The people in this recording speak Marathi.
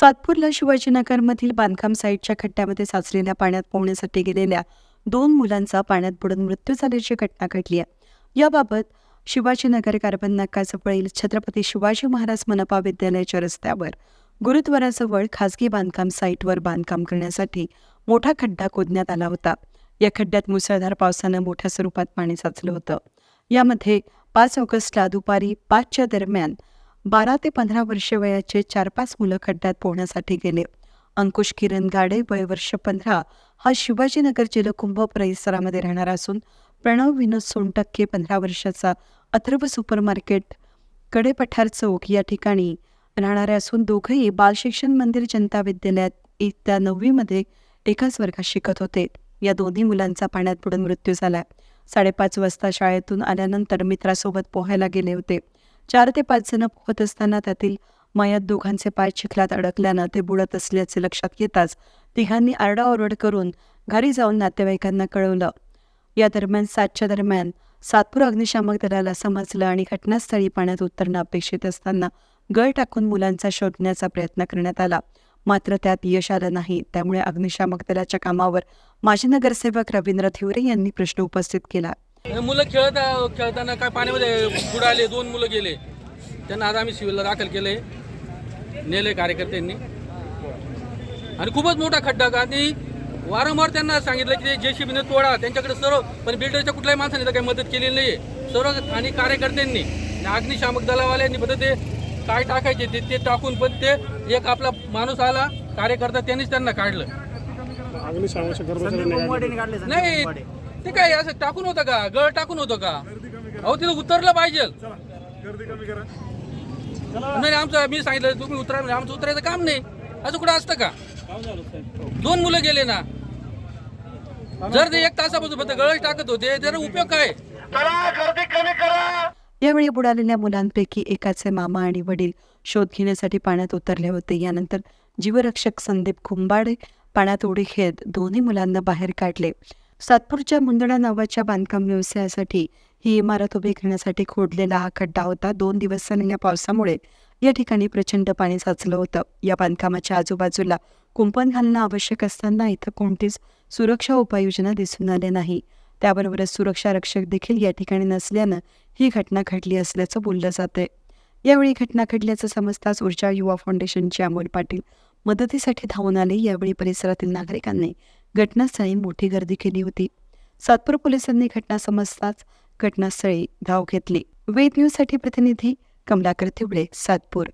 सातपूरला शिवाजीनगरमधील बांधकाम साईटच्या खड्ड्यामध्ये साचलेल्या पाण्यात पोहण्यासाठी गेलेल्या दोन मुलांचा पाण्यात बुडून मृत्यू झाल्याची घटना घडली आहे. याबाबत शिवाजीनगर कार्बन नाकाजवळील छत्रपती शिवाजी महाराज मनपा विद्यालयाच्या रस्त्यावर गुरुद्वाराजवळ खासगी बांधकाम साईटवर बांधकाम करण्यासाठी मोठा खड्डा खोदण्यात आला होता. या खड्ड्यात मुसळधार पावसानं मोठ्या स्वरूपात पाणी साचलं होतं. यामध्ये पाच ऑगस्टला दुपारी पाचच्या दरम्यान बारा ते पंधरा वर्षे वयाचे चार पाच मुलं खड्ड्यात पोहण्यासाठी गेले. अंकुश किरण गाडे वय वर्ष पंधरा. हा शिवाजीनगर जलकुंभ परिसरामध्ये राहणारा असून प्रणव विनोद सोनटक्के पंधरा वर्षाचा अथर्व सुपर मार्केटकडे पठार चौक या ठिकाणी राहणारे असून दोघंही बालशिक्षण मंदिर जनता विद्यालयात इयत्ता नववीमध्ये एकाच वर्गात शिकत होते. या दोन्ही मुलांचा पाण्यात बुडून मृत्यू झाला. साडेपाच वाजता शाळेतून आल्यानंतर मित्रासोबत पोहायला गेले होते. चार ते पाच जण पोहत असताना त्यातील मयात दोघांचे पाय चिखलात अडकल्यानं ते बुडत असल्याचे लक्षात येताच तिघांनी आरडाओरड करून घरी जाऊन नातेवाईकांना कळवलं. या दरम्यान सातच्या दरम्यान सातपूर अग्निशामक दलाला समजलं आणि घटनास्थळी पाण्यात उतरणं अपेक्षित असताना गळ टाकून मुलांचा शोधण्याचा प्रयत्न करण्यात आला. मात्र त्यात यश आलं नाही. त्यामुळे अग्निशामक दलाच्या कामावर माजी नगरसेवक रवींद्र थिवरे यांनी प्रश्न उपस्थित केला. मुलं खेळत खेळताना काय पाण्यामध्ये बुडाले दोन मुलं गेले. त्यांना आज आम्ही सिव्हिलला दाखल केलंय. नेले कार्यकर्त्यांनी. आणि खूपच मोठा खड्डा का आणि वारंवार त्यांना सांगितलं की जे सी बीने तोडा त्यांच्याकडे सर्व पण बिल्डरच्या कुठल्याही माणसाने तर काही मदत केलेली नाही सर्व स्थानिक कार्यकर्त्यांनी आणि अग्निशामक दलावाल्यांनी पण ते काय टाकायचे ते ते टाकून पण ते एक आपला माणूस आला कार्यकर्ता त्यांनीच त्यांना काढलं. नाही ते काय असं टाकून होतं का? गळ टाकून होतं का? अहो तिथं उतरलं पाहिजे. नाही आमचं मी सांगितलं तुम्ही उतरा म्हणजे आमचं उतरायचं काम नाही. असं कुठं असतं का? दोन मुलं गेले ना. जर ते एक तासापासून फक्त गळच टाकत होते तर उपयोग काय? यावेळी बुडालेल्या मुलांपैकी एकाचे मामा आणि वडील शोध घेण्यासाठी पाण्यात उतरले होते. यानंतर जीवरक्षक संदीप खुंबाडे पाण्यात उडी घेत दोन्ही मुलांना बाहेर काढले. सातपूरच्या मुंदडा नावाच्या बांधकाम व्यवसायासाठी ही इमारत उभी करण्यासाठी खोडलेला हा खड्डा होता. दोन दिवस झालेल्या पावसामुळे या ठिकाणी प्रचंड पाणी साचलं होतं. या बांधकामाच्या आजूबाजूला कुंपण घालणं आवश्यक असताना इथं कोणतीच सुरक्षा उपाययोजना दिसून आल्या नाही. त्याबरोबरच सुरक्षा रक्षक देखील या ठिकाणी नसल्यानं ही घटना घडली असल्याचं बोललं जातंय. यावेळी घटना घडल्याचं समजताच ऊर्जा युवा फाउंडेशनचे अमोल पाटील मदतीसाठी धावून आले. यावेळी परिसरातील नागरिकांनी घटनास्थळी मोठी गर्दी केली होती. सातपूर पोलिसांनी घटना समजताच घटनास्थळी धाव घेतली. वेद न्यूजसाठी प्रतिनिधी कमलाकर थिवळे सातपूर.